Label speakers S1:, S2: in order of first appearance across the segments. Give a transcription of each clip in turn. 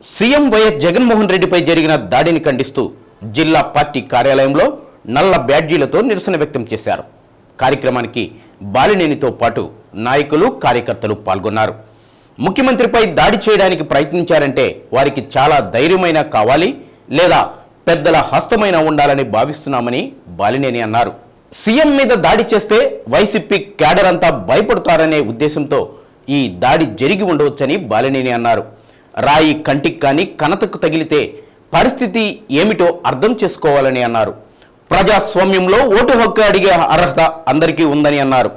S1: CM YS Jaganmohan రెడ్డిపై జరిగిన దాడిని ఖండిస్తూ జిల్లా పార్టీ కార్యాలయంలో నల్ల బ్యాడ్జీలతో నిరసన వ్యక్తం చేశారు. కార్యక్రమానికి బాలినేనితో పాటు నాయకులు కార్యకర్తలు పాల్గొన్నారు. ముఖ్యమంత్రిపై దాడి చేయడానికి ప్రయత్నించారంటే వారికి చాలా ధైర్యమైనా కావాలి లేదా పెద్దల హస్తమైన ఉండాలని భావిస్తున్నామని బాలినేని అన్నారు. సీఎం మీద దాడి చేస్తే వైసీపీ క్యాడర్ అంతా భయపడతారనే ఉద్దేశంతో ఈ దాడి జరిగి ఉండవచ్చని బాలినేని అన్నారు. రాయి కంటికి కానీ కనతకు తగిలితే పరిస్థితి ఏమిటో అర్థం చేసుకోవాలని అన్నారు. ప్రజాస్వామ్యంలో ఓటు హక్కు అడిగే అర్హత అందరికీ ఉందని అన్నారు.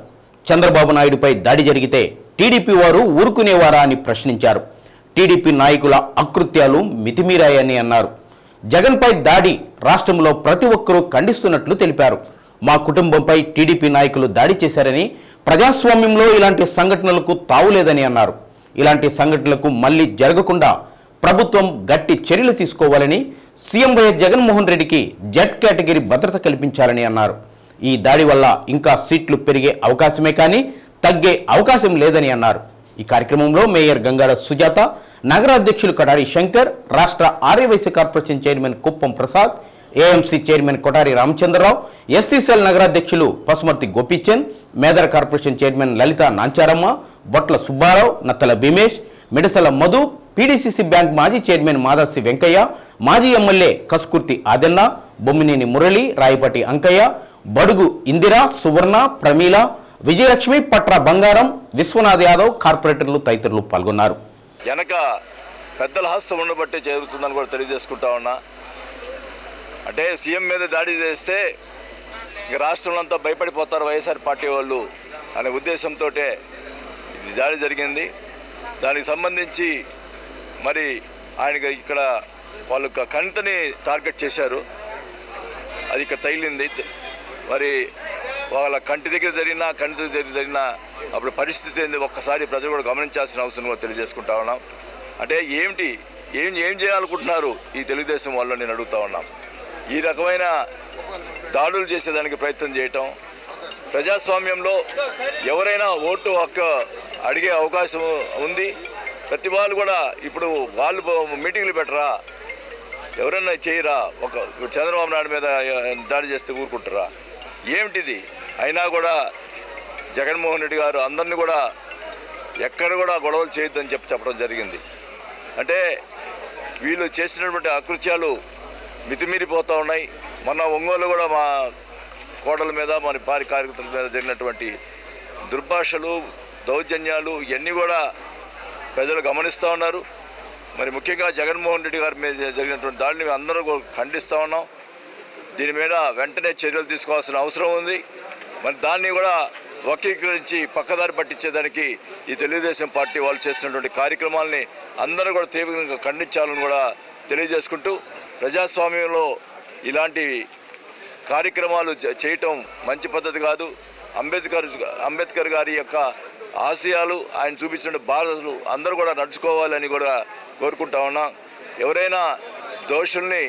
S1: చంద్రబాబు నాయుడుపై దాడి జరిగితే టీడీపీ వారు ఊరుకునేవారా అని ప్రశ్నించారు. టీడీపీ నాయకుల అకృత్యాలు మితిమీరాయని అన్నారు. జగన్పై దాడి రాష్ట్రంలో ప్రతి ఒక్కరూ ఖండిస్తున్నట్లు తెలిపారు. మా కుటుంబంపై టీడీపీ నాయకులు దాడి చేశారని ప్రజాస్వామ్యంలో ఇలాంటి సంఘటనలకు తావులేదని అన్నారు. ఇలాంటి సంఘటనలకు మళ్ళీ జరగకుండా ప్రభుత్వం గట్టి చర్యలు తీసుకోవాలని సీఎం వైఎస్ జగన్మోహన్ రెడ్డికి జెడ్ కేటగిరీ భద్రత కల్పించాలని అన్నారు. ఈ దాడి వల్ల ఇంకా సీట్లు పెరిగే అవకాశమే కానీ తగ్గే అవకాశం లేదని అన్నారు. ఈ కార్యక్రమంలో మేయర్ గంగాడ సుజాత నగర అధ్యక్షులు కడారి శంకర్ రాష్ట్ర Aryavysya corporation chairman Kuppam Prasad AMC chairman Kotari Ramachandrarao SCCL నగరాధ్యక్షులు Pasumarthi Gopichand Medara corporation chairman Lalitha Nancharamma Botla Subbarao Nattala Bheemesh Midasala Madhu PDCC bank మాజీ చైర్మన్ మాదాసి వెంకయ్య మాజీ ఎమ్మెల్యే కస్కుర్తి ఆదెన్న బొమ్మినేని మురళి రాయపటి అంకయ్య బడుగు ఇందిర సువర్ణ ప్రమీల విజయలక్ష్మి పట్ర బంగారం విశ్వనాథ్ యాదవ్ కార్పొరేటర్లు తదితరులు పాల్గొన్నారు.
S2: వెనక పెద్దల హస్తం ఉండబట్టే జరుగుతుందని కూడా తెలియజేసుకుంటా ఉన్నా. అంటే సీఎం మీద దాడి చేస్తే ఇక రాష్ట్రంలో అంతా భయపడిపోతారు వైఎస్ఆర్ పార్టీ వాళ్ళు అనే ఉద్దేశంతో దాడి జరిగింది. దానికి సంబంధించి మరి ఆయనకి ఇక్కడ వాళ్ళు కంటని టార్గెట్ చేశారు. అది ఇక్కడ తగిలింది. మరి వాళ్ళ కంటి దగ్గర జరిగినా కంటి దగ్గర జరిగినా అప్పుడు పరిస్థితి ఏంది? ఒక్కసారి ప్రజలు కూడా గమనించాల్సిన అవసరం కూడా తెలియజేసుకుంటా ఉన్నాం. అంటే ఏమిటి? ఏం ఏం చేయాలనుకుంటున్నారు ఈ తెలుగుదేశం వాళ్ళు నేను అడుగుతా ఉన్నాం. ఈ రకమైన దాడులు చేసేదానికి ప్రయత్నం చేయటం ప్రజాస్వామ్యంలో ఎవరైనా ఓటు హక్కు అడిగే అవకాశం ఉంది. ప్రతి వాళ్ళు కూడా ఇప్పుడు వాళ్ళు మీటింగ్లు పెట్టరా? ఎవరన్నా చేయరా? ఒక చంద్రబాబు నాయుడు మీద దాడి చేస్తే ఊరుకుంటారా? ఏమిటిది? అయినా కూడా జగన్మోహన్ రెడ్డి గారు అందరినీ కూడా ఎక్కడ కూడా గొడవలు చేయొద్దని చెప్పి చెప్పడం జరిగింది. అంటే వీళ్ళు చేసినటువంటి అకృత్యాలు మితిమీరిపోతూ ఉన్నాయి. మొన్న ఒంగోలు కూడా మా కోటల మీద మన పారి కార్యకర్తల మీద జరిగినటువంటి దుర్భాషలు దౌర్జన్యాలు ఇవన్నీ కూడా ప్రజలు గమనిస్తూ ఉన్నారు. మరి ముఖ్యంగా జగన్మోహన్ రెడ్డి గారి మీద జరిగినటువంటి దాడిని మేము అందరూ కూడా ఖండిస్తూ ఉన్నాం. దీని మీద వెంటనే చర్యలు తీసుకోవాల్సిన అవసరం ఉంది. మరి దాన్ని కూడా వక్రీకరించి పక్కదారి పట్టించేదానికి ఈ తెలుగుదేశం పార్టీ వాళ్ళు చేసినటువంటి కార్యక్రమాలని అందరూ కూడా తీవ్రంగా ఖండించాలని కూడా తెలియజేసుకుంటూ ప్రజాస్వామ్యంలో ఇలాంటి కార్యక్రమాలు చేయటం మంచి పద్ధతి కాదు. అంబేద్కర్ అంబేద్కర్ గారి యొక్క ఆశయాలు ఆయన చూపించిన బాధలు అందరూ కూడా నడుచుకోవాలని కూడా కోరుకుంటా ఉన్నాం. ఎవరైనా దోషుల్ని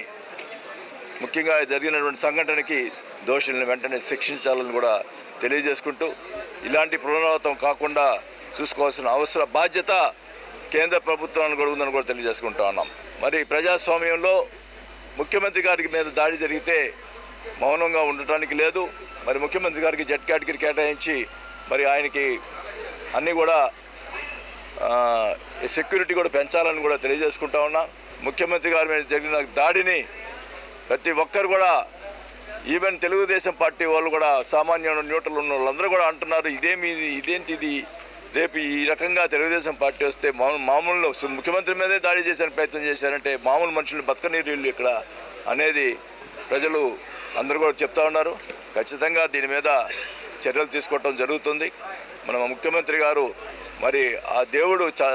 S2: ముఖ్యంగా జరిగినటువంటి సంఘటనకి దోషుల్ని వెంటనే శిక్షించాలని కూడా తెలియజేసుకుంటూ ఇలాంటి పునరావృతం కాకుండా చూసుకోవాల్సిన అవసర బాధ్యత కేంద్ర ప్రభుత్వానికి కూడా ఉందని కూడా తెలియజేసుకుంటా ఉన్నాం. మరి ప్రజాస్వామ్యంలో ముఖ్యమంత్రి గారికి మీద దాడి జరిగితే మౌనంగా ఉండటానికి లేదు. మరి ముఖ్యమంత్రి గారికి జెట్ కేటగిరీ కేటాయించి మరి ఆయనకి అన్నీ కూడా సెక్యూరిటీ కూడా పెంచాలని కూడా తెలియజేసుకుంటా ఉన్నా. ముఖ్యమంత్రి గారి మీద జరిగిన దాడిని ప్రతి ఒక్కరు కూడా ఈవెన్ తెలుగుదేశం పార్టీ వాళ్ళు కూడా సామాన్య న్యూట్రల్ ఉన్న వాళ్ళందరూ కూడా అంటున్నారు ఇదేమి ఇది ఇదేంటి ఇది? రేపు ఈ రకంగా తెలుగుదేశం పార్టీ వస్తే మామూలు మామూలు ముఖ్యమంత్రి మీదే దాడి చేసే ప్రయత్నం చేశారంటే మామూలు మనుషులు బతకనీరు వీళ్ళు ఇక్కడ అనేది ప్రజలు అందరూ కూడా చెప్తా ఉన్నారు. ఖచ్చితంగా దీని మీద చర్యలు తీసుకోవటం జరుగుతుంది. మన ముఖ్యమంత్రి గారు మరి ఆ దేవుడు చ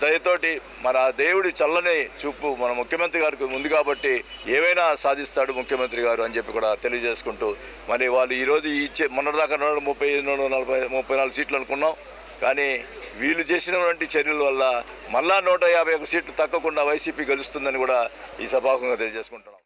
S2: దయతోటి మరి ఆ దేవుడి చల్లని చూపు మన ముఖ్యమంత్రి గారికి ఉంది కాబట్టి ఏవైనా సాధిస్తాడు ముఖ్యమంత్రి గారు అని చెప్పి కూడా తెలియజేసుకుంటూ మరి వాళ్ళు ఈరోజు ఇచ్చే మొన్నటిదాకా ముప్పై ఐదు నూట నలభై ముప్పై నాలుగు సీట్లు అనుకున్నాం. కానీ వీళ్ళు చేసినటువంటి చర్యల వల్ల మళ్ళా నూట యాభై ఒక సీట్లు తగ్గకుండా వైసీపీ గెలుస్తుందని కూడా ఈ సభాముఖంగా తెలియజేసుకుంటున్నాం.